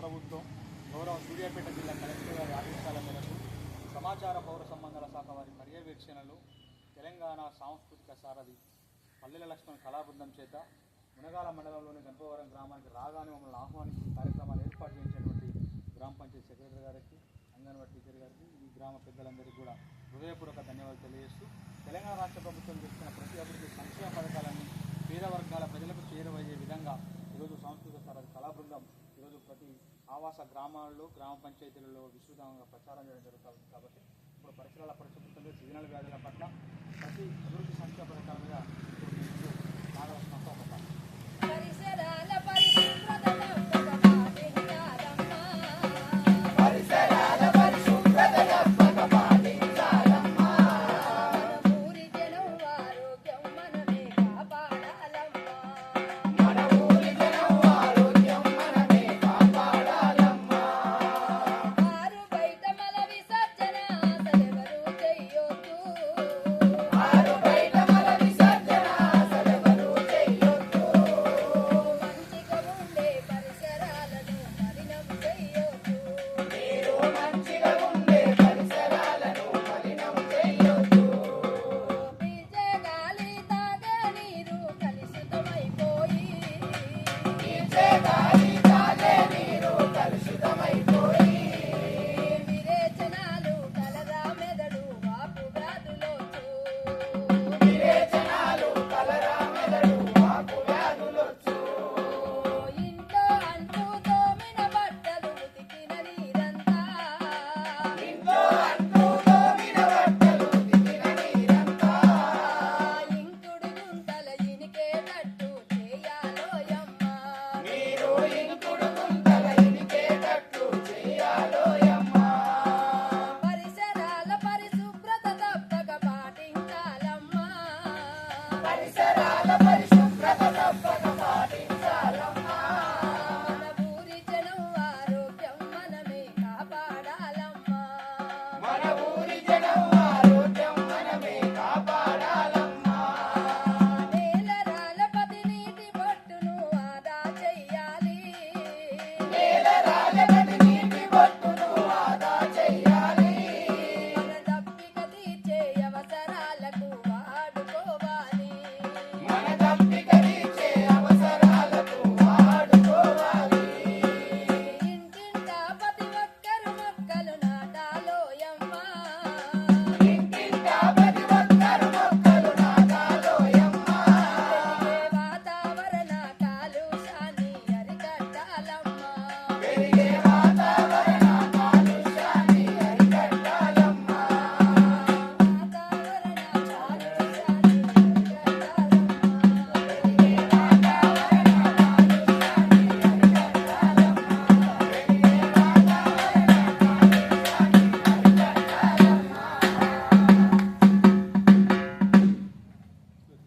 ప్రభుత్వం గౌరవ సూర్యాపేట జిల్లా కలెక్టర్ గారి ఆదేశాల మేరకు సమాచార పౌర సంబంధాల శాఖ వారి పర్యవేక్షణలు తెలంగాణ సాంస్కృతిక సారథి పల్లెల లక్ష్మణ్ కళాబృందం చేత మునగాల మండలంలోని గంపవరం గ్రామానికి రాగానే మమ్మల్ని ఆహ్వానించి కార్యక్రమాలు ఏర్పాటు చేసినటువంటి గ్రామ పంచాయతీ సెక్రటరీ గారికి అంగన్వాడీ టీచర్ గారికి ఈ గ్రామ పెద్దలందరికీ కూడా హృదయపూర్వక ధన్యవాదాలు తెలియజేస్తూ తెలంగాణ రాష్ట్ర ప్రభుత్వం చేస్తున్న ప్రతి అభివృద్ధి సంక్షేమ ఆవాస గ్రామాల్లో గ్రామ పంచాయతీలలో విస్తృతంగా ప్రచారం చేయడం జరుగుతుంది కాబట్టి ఇప్పుడు పరిసరాల పరిశుభ్రతలు సీజనల్ వ్యాధుల పట్ల